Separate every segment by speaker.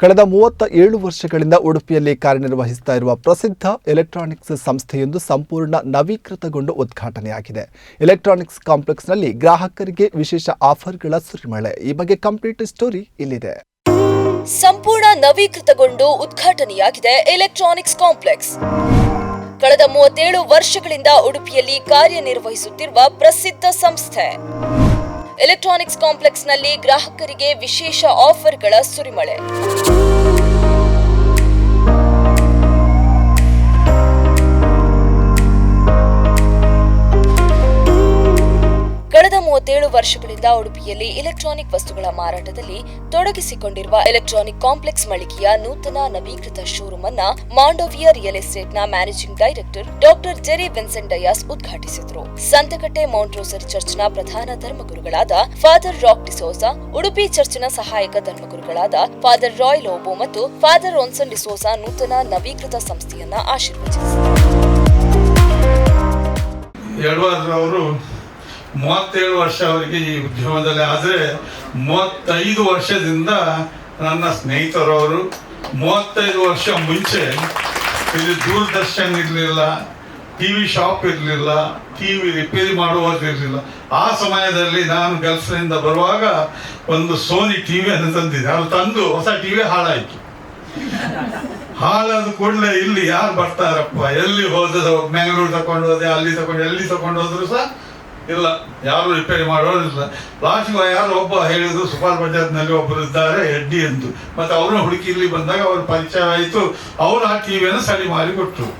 Speaker 1: ಕಳೆದ ಮೂವತ್ತ ಏಳು ವರ್ಷಗಳಿಂದ ಉಡುಪಿಯಲ್ಲಿ ಕಾರ್ಯನಿರ್ವಹಿಸುತ್ತಾ ಇರುವ ಪ್ರಸಿದ್ಧ ಎಲೆಕ್ಟ್ರಾನಿಕ್ಸ್ ಸಂಸ್ಥೆಯೊಂದು ಸಂಪೂರ್ಣ ನವೀಕೃತಗೊಂಡು ಉದ್ಘಾಟನೆಯಾಗಿದೆ. ಎಲೆಕ್ಟ್ರಾನಿಕ್ಸ್ ಕಾಂಪ್ಲೆಕ್ಸ್ನಲ್ಲಿ ಗ್ರಾಹಕರಿಗೆ ವಿಶೇಷ ಆಫರ್ಗಳ ಸುರಿಮಳೆ. ಈ ಬಗ್ಗೆ ಕಂಪ್ಲೀಟ್ ಸ್ಟೋರಿ ಇಲ್ಲಿದೆ.
Speaker 2: ಸಂಪೂರ್ಣ ನವೀಕೃತಗೊಂಡು ಉದ್ಘಾಟನೆಯಾಗಿದೆ ಎಲೆಕ್ಟ್ರಾನಿಕ್ಸ್ ಕಾಂಪ್ಲೆಕ್ಸ್. ಕಳೆದ ಮೂವತ್ತೇಳು ವರ್ಷಗಳಿಂದ ಉಡುಪಿಯಲ್ಲಿ ಕಾರ್ಯನಿರ್ವಹಿಸುತ್ತಿರುವ ಪ್ರಸಿದ್ಧ ಸಂಸ್ಥೆ. ಎಲೆಕ್ಟ್ರಾನಿಕ್ಸ್ ಕಾಂಪ್ಲೆಕ್ಸ್ನಲ್ಲಿ ಗ್ರಾಹಕರಿಗೆ ವಿಶೇಷ ಆಫರ್ಗಳ ಸುರಿಮಳೆ. ಮೂವತ್ತೇಳು ವರ್ಷಗಳಿಂದ ಉಡುಪಿಯಲ್ಲಿ ಎಲೆಕ್ಟ್ರಾನಿಕ್ ವಸ್ತುಗಳ ಮಾರಾಟದಲ್ಲಿ ತೊಡಗಿಸಿಕೊಂಡಿರುವ ಎಲೆಕ್ಟ್ರಾನಿಕ್ ಕಾಂಪ್ಲೆಕ್ಸ್ ಮಳಿಗೆಯ ನೂತನ ನವೀಕೃತ ಶೋರೂಮ್ ಅನ್ನ ಮಾಂಡೋವಿಯಾ ರಿಯಲ್ ಎಸ್ಟೇಟ್ನ managing director doctor Jerry Vincent Dias ಉದ್ಘಾಟಿಸಿದರು. ಸಂತಕಟ್ಟೆ ಮೌಂಟ್ ರೋಸರ್ ಚರ್ಚ್ನ ಪ್ರಧಾನ ಧರ್ಮಗುರುಗಳಾದ ಫಾದರ್ ರಾಕ್ ಡಿಸೋಸಾ ಉಡುಪಿ ಚರ್ಚ್ನ ಸಹಾಯಕ ಧರ್ಮಗುರುಗಳಾದ ಫಾದರ್ ರಾಯ್ ಲೋಬೋ ಮತ್ತು ಫಾದರ್ ರೋನ್ಸನ್ ಡಿಸೋಸಾ ನೂತನ ನವೀಕೃತ ಸಂಸ್ಥೆಯನ್ನ ಆಶೀರ್ವದಿಸಿದರು
Speaker 3: ಮೂವತ್ತೇಳು ವರ್ಷ ಅವರಿಗೆ ಈ ಉದ್ಯಮದಲ್ಲಿ ಆದರೆ ಮೂವತ್ತೈದು ವರ್ಷದಿಂದ ನನ್ನ ಸ್ನೇಹಿತರವರು, ಮೂವತ್ತೈದು ವರ್ಷ ಮುಂಚೆ ಇಲ್ಲಿ ದೂರದರ್ಶನ್ ಇರಲಿಲ್ಲ, ಟಿ ವಿ ಶಾಪ್ ಇರಲಿಲ್ಲ, ಟಿ ವಿ ರಿಪೇರಿ ಮಾಡುವುದಿರಲಿಲ್ಲ ಆ ಸಮಯದಲ್ಲಿ ನಾನು ಗಲ್ಫ್ನಿಂದ ಬರುವಾಗ ಒಂದು ಸೋನಿ ಟಿ ವಿಯನ್ನು ತಂದಿದ್ದೆ. ಅದು ತಂದು ಹೊಸ ಟಿ ವಿ ಹಾಳಾಯಿತು. ಹಾಳಾದ ಕೂಡಲೇ ಇಲ್ಲಿ ಯಾರು ಬರ್ತಾರಪ್ಪ? ಎಲ್ಲಿ ಹೋದ ಮ್ಯಾಂಗ್ಳೂರ್ ತಗೊಂಡು ಹೋದೆ, ಅಲ್ಲಿ ತಗೊಂಡು ಎಲ್ಲಿ ತಗೊಂಡು ಹೋದ್ರು ಸಹ ಇಲ್ಲ ಯಾರು ರಿಪೇರಿ ಮಾಡೋರಿಲ್ಲ ಲಾಸ್ಟ್ ಯಾರು ಒಬ್ಬ ಹೇಳಿದ್ರು, ಸುಪಾರ್ ಪಂಚಾಯತ್ನಲ್ಲಿ ಒಬ್ಬರು ಇದ್ದಾರೆ, ಎಡ್ಡಿ ಎಂದು. ಮತ್ತೆ ಅವರು ಹುಡುಕಿ ಇಲ್ಲಿ ಬಂದಾಗ ಅವ್ರ ಪರಿಚಯ ಆಯಿತು. ಅವರು ಆ ಟಿವಿಯನ್ನು ಸರಿ ಮಾಡಿ ಕೊಟ್ಟರು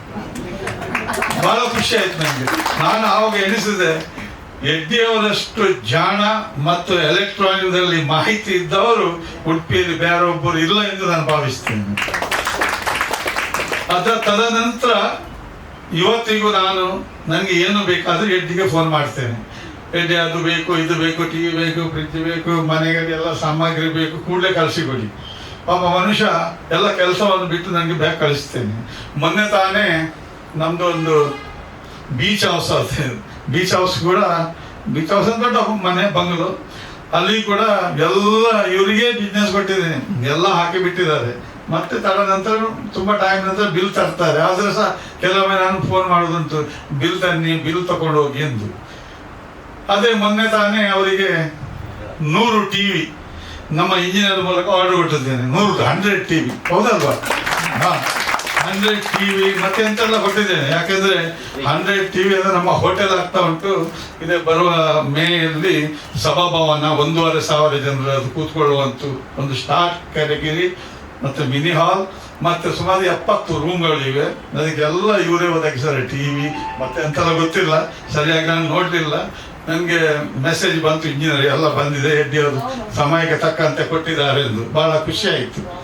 Speaker 3: ಬಹಳ ಖುಷಿ ಆಯ್ತು ನನಗೆ ನಾನು ಆವಾಗ ಎಣಿಸಿದೆ, ಎಡ್ಡಿಯವರಷ್ಟು ಜಾಣ ಮತ್ತು ಎಲೆಕ್ಟ್ರಾನಿಕ್ದಲ್ಲಿ ಮಾಹಿತಿ ಇದ್ದವರು ಉಡುಪಿಯಲ್ಲಿ ಬೇರೊಬ್ಬರು ಇಲ್ಲ ಎಂದು ನಾನು ಭಾವಿಸ್ತೇನೆ. ಅದರ ತದನಂತರ ಇವತ್ತಿಗೂ ನಾನು ನನಗೆ ಏನು ಬೇಕಾದರೂ ಎಡ್ಡಿಗೆ ಫೋನ್ ಮಾಡ್ತೇನೆ. ಎಡ್ಡಿ ಅದು ಬೇಕು, ಇದು ಬೇಕು ಟಿ ವಿ ಬೇಕು ಫ್ರಿಜ್ ಬೇಕು ಮನೆಗೆ ಎಲ್ಲ ಸಾಮಗ್ರಿ ಬೇಕು, ಕೂಡಲೇ ಕಳಿಸಿಕೊಡಿ. ಒಬ್ಬ ಮನುಷ್ಯ ಎಲ್ಲ ಕೆಲಸವನ್ನು ಬಿಟ್ಟು ನನಗೆ ಬ್ಯಾಗ್ ಕಳಿಸ್ತೇನೆ. ಮೊನ್ನೆ ತಾನೇ ನಮ್ಮದು ಒಂದು ಬೀಚ್ ಹೌಸ್ ಬೀಚ್ ಹೌಸ್ ಕೂಡ ಬೀಚ್ ಹೌಸ್ ದೊಡ್ಡ ಮನೆ, ಬಂಗ್ಲು. ಅಲ್ಲಿ ಕೂಡ ಎಲ್ಲ ಇವರಿಗೆ ಬಿಸ್ನೆಸ್ ಕೊಟ್ಟಿದ್ದೀನಿ. ಎಲ್ಲ ಹಾಕಿ ಬಿಟ್ಟಿದ್ದಾರೆ. ಮತ್ತೆ ತಡ ನಂತರ ತುಂಬ ಟೈಮ್ ನಂತರ ಬಿಲ್ ತರ್ತಾರೆ. ಆದ್ರೆ ಸಹ ಕೆಲವೊಮ್ಮೆ ನಾನು ಫೋನ್ ಮಾಡೋದುಂಟು ಬಿಲ್ ತನ್ನಿ ಬಿಲ್ ತಗೊಂಡು ಹೋಗಿ ಎಂದು. ಅದೇ ಮೊನ್ನೆ ತಾನೇ ಅವರಿಗೆ ನೂರು ಟಿ ವಿ ನಮ್ಮ ಇಂಜಿನಿಯರ್ ಮೂಲಕ ಆರ್ಡರ್ ಕೊಟ್ಟಿದ್ದೇನೆ. ನೂರು ಹಂಡ್ರೆಡ್ ಟಿ ವಿ ಹೌದಲ್ವಾ? ಹಾಂ. ಹಂಡ್ರೆಡ್ ಟಿ ವಿ ಮತ್ತೆ ಎಂತೆಲ್ಲ ಕೊಟ್ಟಿದ್ದೇನೆ. ಯಾಕೆಂದ್ರೆ ಹಂಡ್ರೆಡ್ ಟಿ ವಿ ಅಂದರೆ ನಮ್ಮ ಹೋಟೆಲ್ ಆಗ್ತಾ ಉಂಟು. ಇದೇ ಬರುವ ಮೇಯಲ್ಲಿ ಸಭಾಭವನ ಒಂದೂವರೆ ಸಾವಿರ ಜನರು ಕೂತ್ಕೊಳ್ಳುವಂಥ ಒಂದು ಸ್ಟಾರ್ ಕ್ಯಾಟಗಿರಿ ಮತ್ತು ಮಿನಿ ಹಾಲ್ ಮತ್ತು ಸುಮಾರು ಎಪ್ಪತ್ತು ರೂಮ್ಗಳಿವೆ. ಅದಕ್ಕೆಲ್ಲ ಇವರೇ ಒದಗಿಸ್ತಾರೆ ಟಿ ವಿ ಮತ್ತೆ ಎಂತೆಲ್ಲ ಗೊತ್ತಿಲ್ಲ. ಸರಿಯಾಗಿ ನಾನು ನೋಡಲಿಲ್ಲ. ನನಗೆ ಮೆಸೇಜ್ ಬಂತು ಇಂಜಿನಿಯರ್ ಎಲ್ಲ ಬಂದಿದೆ ಎಡ್ಡಿಯವರು ಸಮಯಕ್ಕೆ ತಕ್ಕಂತೆ ಕೊಟ್ಟಿದ್ದಾರೆ ಎಂದು. ಬಹಳ ಖುಷಿ ಆಯಿತು.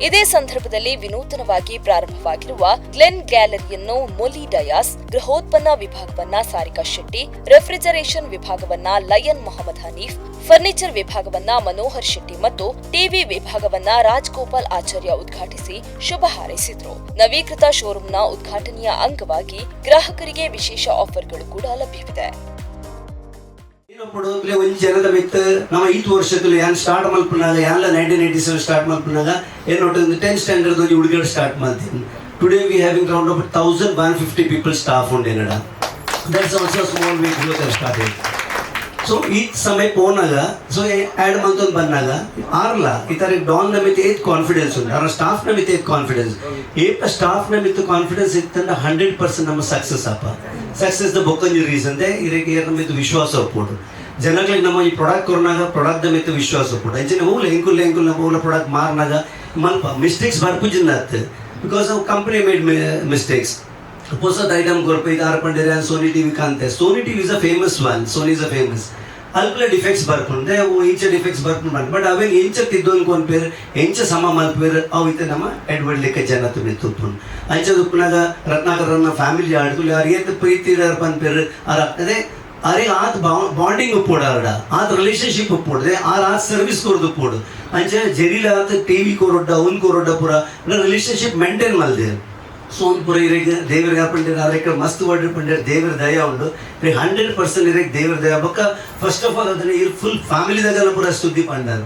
Speaker 2: ಇದೇ ಸಂದರ್ಭದಲ್ಲಿ ವಿನೂತನವಾಗಿ ಪ್ರಾರಂಭವಾಗಿರುವ ಗ್ಲೆನ್ ಗ್ಯಾಲರಿಯನ್ನು ಮೊಲಿ ಡಯಾಸ್ ಗೃಹೋತ್ಪನ್ನ ವಿಭಾಗವನ್ನ ಸಾರಿಕಾ ಶೆಟ್ಟಿ, ರೆಫ್ರಿಜರೇಷನ್ ವಿಭಾಗವನ್ನ ಲಯನ್ ಮೊಹಮ್ಮದ್ ಹನೀಫ್, ಫರ್ನಿಚರ್ ವಿಭಾಗವನ್ನ ಮನೋಹರ್ ಶೆಟ್ಟಿ ಮತ್ತು ಟಿವಿ ವಿಭಾಗವನ್ನ ರಾಜ್ಗೋಪಾಲ್ ಆಚಾರ್ಯ ಉದ್ಘಾಟಿಸಿ ಶುಭ ಹಾರೈಸಿದ್ರು. ನವೀಕೃತ ಶೋರೂಮ್ನ ಉದ್ಘಾಟನೆಯ ಅಂಗವಾಗಿ ಗ್ರಾಹಕರಿಗೆ ವಿಶೇಷ ಆಫರ್ಗಳು ಕೂಡ ಲಭ್ಯವಿದೆ.
Speaker 4: ಪಡುವಪ್ಲೆ ಒಂಜಿ ಜನದ ವಿತ್ ನಮ್ಮ ಈತ್ ವರ್ಷದಲ್ಲಿ ಯಾನ್ ಸ್ಟಾರ್ಟ್ ಮಲ್ಪನಾಗ ಯಾನ್ಲ ನೈನ್ಟೀನ್ ಏಯ್ಟಿ ಸೆವೆನ್ ಸ್ಟಾರ್ಟ್ ಮಲ್ಪನಾಗ ಏನ್ ಒಂದು ಟೆನ್ ಸ್ಟ್ಯಾಂಡರ್ಡ್ ಒಂದು ಹುಡುಗರು ಸ್ಟಾರ್ಟ್ ಮಾಡ್ತೀನಿ today we having round up thousand one fifty people staff ಉಂಡ್ ಏನಡ that's also small weak growth start so ಈ ಸಮಯ ಪೋನಾಗ ಸೊ ಆ್ಯಡ್ ಮಂತ್ ಒಂದು ಬಂದಾಗ, ಆರ್ಲ, ಈ ಥರ ಡಾನ್ನ ಮಿತಿ ಏತ್ ಕಾನ್ಫಿಡೆನ್ಸ್ ಉಂಟು. ಅವರ ಸ್ಟಾಫ್ನ ಮಿತಿ ಏತ್ ಕಾನ್ಫಿಡೆನ್ಸ್ ಏತ ಸ್ಟಾಫ್ನ ಮಿತ್ತು ಕಾನ್ಫಿಡೆನ್ಸ್ ಇತ್ತಂದ್ರೆ ಹಂಡ್ರೆಡ್ ಪರ್ಸೆಂಟ್ ನಮ್ಮ ಸಕ್ಸಸ್ ಅಪ್ಪ. ಸಕ್ಸಸ್ ದ ಬೊಕ್ಕಂಜಿ ರೀಸನ್ ಇದೆ ಇರಕ್ಕೆ ನಮ್ಮ ವಿಶ್ವಾಸ ಒಪ್ಪೋಡು ಜನಗಳಿಗೆ ನಮ್ಮ ಈ ಪ್ರಾಡಕ್ಟ್ ಕೊರನಾಗ ಪ್ರಾಡಕ್ಟ್ ಮೇತ ವಿಶ್ವಾಸ ಪಡ ಇಂಚಿನ ಹೂಲ ಎಂಕುಲ್ ಎಂಕುಲ್ ನಮ್ಮ ಹೋಗ್ಲ ಪ್ರಾಡಕ್ಟ್ ಮಾರ್ನಾಗ ಮಲ್ಪ ಮಿಸ್ಟೇಕ್ಸ್ ಬರ್ಪುಜಿನ ಆತ್ ಬಿಕಾಸ್ ಅವ್ ಕಂಪನಿ ಮೇಡ್ ಮಿಸ್ಟೇಕ್ಸ್ ಹೊಸದ ಐಟಮ್ ಕೊರಪ ಈಗ ಆರ್ ಪಂಡಿರ Sony TV ಕಾಂತೆ Sony TV is a famous one Sony is a famous ಅಲ್ಪಲ defects ಬರ್ಪುಂಡೆ ಅವು ಇಂಚ ಡಿಫೆಕ್ಟ್ಸ್ ಬರ್ಪುಂಡು ಬಟ್ ಅವೇನು ಇಂಚ ತಿದ್ದೊಂದು ಪೇರು ಎಂಚ ಸಮ ಮಲ್ಪೇರು, ಅವು ಇತ್ತೆ ನಮ್ಮ ಎಡ್ವರ್ಡ್ ಲೆಕ್ಕ ಜನ ತುಂಬಿ ತುಪ್ಪುಂಡು ಅಂಚ ತುಪ್ಪನಾಗ ರತ್ನಾಕರನ್ನ ಫ್ಯಾಮಿಲಿ ಆಡ್ತು ಯಾರು ಏತ್ ಪ್ರೀತಿ ಇದಾರ ಪೇರು ಅರ ಅರೆ ಆತ್ ಬಾಂಡಿಂಗ್ ಉಪ್ಪೋಡು ಆರ್ಡ, ಆತ್ ರಿಲೇಷನ್ಶಿಪ್ ಉಪ್ಪೋಡ್ರೆ ಆರ್ ಆತ್ ಸರ್ವಿಸ್ ಕೊರದು ಉಪ್ಪೋಡು ಅಂಚ ಜರಿಲ ಆತ್ ಟಿವಿ ಕೊರೊಡ್ಡ ಉನ್ ಕೊರೊಡ್ಡ ಪೂರ ರಿಲೇಶನ್ಶಿಪ್ ಮೇಂಟೈನ್ ಮಲ್ದೆ. ಸೋನ್ ಪುರ ಇರಿಗೆ ದೇವರಿಗೆ ಹಾಕೊಂಡಿರ ಅದಕ್ಕೆ ಮಸ್ತ್ ವರ್ಡ್ ಪಂಡಿರ ದೇವರ ದಯ ಉಂಡು. ಹಂಡ್ರೆಡ್ ಪರ್ಸೆಂಟ್ ಇರಕ್ಕೆ ದೇವರ ದಯ, ಬಕ್ಕ ಫಸ್ಟ್ ಆಫ್ ಆಲ್ ಅದನ್ನ ಇರ್ ಫುಲ್ ಫ್ಯಾಮಿಲಿದಾಗೆಲ್ಲ ಪುರ ಸುದ್ದಿ ಪಂಡಾರ.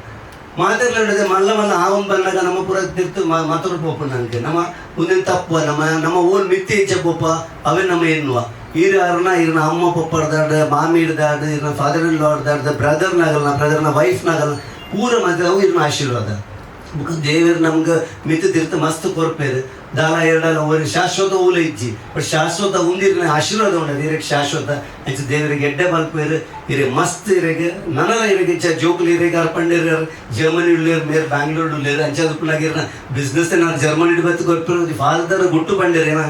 Speaker 4: ಮಾತಾಡ್ಲಾಡದೆ ಮಲ್ಲ ಮಲ್ಲ ಆವನ್ ಬಂದಾಗ ನಮ್ಮ ಪುರ ತಿರ್ತು ಮಾತಾಡ ಪೋಪ ನನಗೆ. ನಮ್ಮ ಮುಂದಿನ ತಪ್ಪು, ನಮ್ಮ ನಮ್ಮ ಓನ್ ಮಿತ್ತಿ ಹೆಚ್ಚ ಪೋಪ, ಅವೇ ನಮ್ಮ ಎನ್ನುವ ಈರ ಯಾರನ್ನ ಇರ್ನ ಅಮ್ಮ ಪಪ್ಪಡ್ದಾಡ ಮಾಮಿ ಹಿಡ್ದಾಡ್ದೆ ಇರ್ನ ಫಾದರ್ ಇನ್ ಲಾ ಹಿಡ್ದಾಡ್ದ ಬ್ರದರ್ನಾಗಲ್ಲ ಬ್ರದರ್ನ ವೈಫ್ನಾಗಲ್ಲ ಪೂರ ಮದುವೆ ಅವು ಇರ್ನ ಆಶೀರ್ವಾದ ದೇವರು ನಮ್ಗೆ ಮಿತಿ ತಿರ್ತ ಮಸ್ತ್ ಕೊರ್ಪೇರು. ದಾಲ ಎರಡಲ್ಲ, ಒಂದು ಶಾಶ್ವತ ಊಲ ಇಜ್ಜಿ. ಬಟ್ ಶಾಶ್ವತ ಉಂದಿರ್ನ ಆಶೀರ್ವಾದ ಉಂಡದು ಇರಕ್ಕೆ ಶಾಶ್ವತ. ಅಂಚ ದೇವರಿಗೆ ಎಡ್ಡೆ ಬಲ್ಪೇರು ಇರೆ ಮಸ್ತ್ ಇರಗೆ ನನಲ ಇರಗೆ ಚ ಜೋಕ್ಲಿ ಇರಗೆ ಅರ್ಪಂಡಿರ ಜರ್ಮನಿ ಉಳ್ಳೇರು ಮೇರ್ ಬ್ಯಾಂಗ್ಳೂರ್ ಉಳ್ಳೇರು ಅಂಚೆ ಅದಪ್ಪನಾಗಿರ ಬಿಸ್ನೆಸ್ ನಾನು ಜರ್ಮನಿ ಬತ್ತು ಗೊತ್ತಿರೋದು ಫಾದರ್ ಗುಟ್ಟು ಬಂಡಿರ ಏನೋ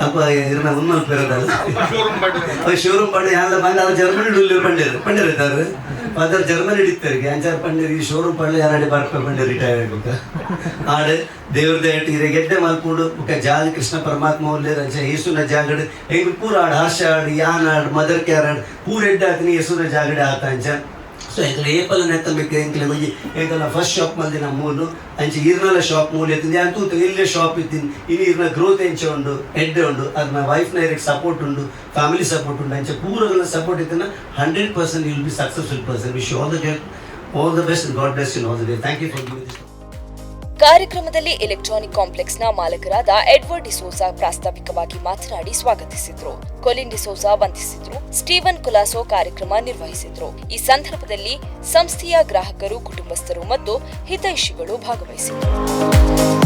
Speaker 4: ಅಷ್ಟವಾನ ಅಪ್ಪ ಇರನ ಉನ್ಮಲ್ ಪೇರದಲ್ಲ
Speaker 3: ಶೋರೂಮ್ ಮಾಡಿ
Speaker 4: ಶೋರೂಮ್ ಪಂಡ ಎಲ್ಲ ಬಂದ ಅವ್ರು ಜರ್ಮನಿ ಉಳ್ಳೇರು ಪಂಡಿರು ಪಂಡಿರ್ತಾರೆ ಫಾದರ್ ಜರ್ಮನಿ ಹಿಡಿತಾರೆ ಅಂಚಾರ ಪಂಡಿರ್ ಈ ಶೋರೂಮ್ ಪಂಡ ಯಾರಡಿ ಬರ್ಪ ಪಂಡಿ ರಿಟೈರ್ ಆಗ್ಬೇಕು ಆಡು ದೇವ್ರದ ಇರ ಗೆಡ್ಡೆ ಮಲ್ಕೊಂಡು ಮುಖ ಜಾಗ ಕೃಷ್ಣ ಪರಮಾತ್ಮ ಒಳ್ಳೆ ಅಂಚ ಯೇಸುನ ಜಾಗಡ್ ಹೆಂಗ್ ಪೂರ ಆಡು ಹರ್ಷ ಆಡು ಯಾನ್ ಆಡು ಮದರ್ ಕ್ಯಾರ್ ಆಡು ಪೂರ ಎಡ್ಡೆ ಆತನಿ ಯೇಸುನ ಜಾಗಡೆ ಆತ ಅಂಚ ಸೊ ಏಪಲ ಏಪಲ್ ನೆತ್ತಬೇಕು ಎಂಕಲ ಹೋಗಿ ಎಂಕಲ ಫಸ್ಟ್ ಶಾಪ್ ಮಂದಿ ನಮ್ಮ ಮೂಲು ಅಂಚೆ ಇರ್ನಲ ಶಾಪ್ ಮೂಲ ಅಂತೂ ಇಲ್ಲೇ ಶಾಪ್ ಇತ್ತೀನಿ ಇನ್ನು ಇರ್ನ ಗ್ರೋತ್ ಎಂಚ ಉಂಡು ಎಡ್ಡೆ ಉಂಡು ನಾ ವೈಫ್ನ ಇರಕ್ಕೆ ಸಪೋರ್ಟ್ ಉಂಡು ಫ್ಯಾಮಿಲಿ ಸಪೋರ್ಟ್ ಉಂಡು ಅಂಚೆ ಪೂರಗಳ ಸಪೋರ್ಟ್ ಇತ್ತಿನ hundred percent will be successful person wish all the all the best god best in all the day thank you for giving this
Speaker 2: ಕಾರ್ಯಕ್ರಮದಲ್ಲಿ ಎಲೆಕ್ಟ್ರಾನಿಕ್ ಕಾಂಪ್ಲೆಕ್ಸ್ನ ಮಾಲಕರಾದ ಎಡ್ವರ್ಡ್ ಡಿಸೋಸಾ ಪ್ರಾಸ್ತಾವಿಕವಾಗಿ ಮಾತನಾಡಿ ಸ್ವಾಗತಿಸಿದ್ರು. ಕೊಲಿನ್ ಡಿಸೋಸಾ ವಂದಿಸಿದ್ರು. ಸ್ಟೀವನ್ ಕುಲಾಸೋ ಕಾರ್ಯಕ್ರಮ ನಿರ್ವಹಿಸಿದ್ರು. ಈ ಸಂದರ್ಭದಲ್ಲಿ ಸಂಸ್ಥೆಯ ಗ್ರಾಹಕರು, ಕುಟುಂಬಸ್ಥರು ಮತ್ತು ಹಿತೈಷಿಗಳು ಭಾಗವಹಿಸಿದ್ರು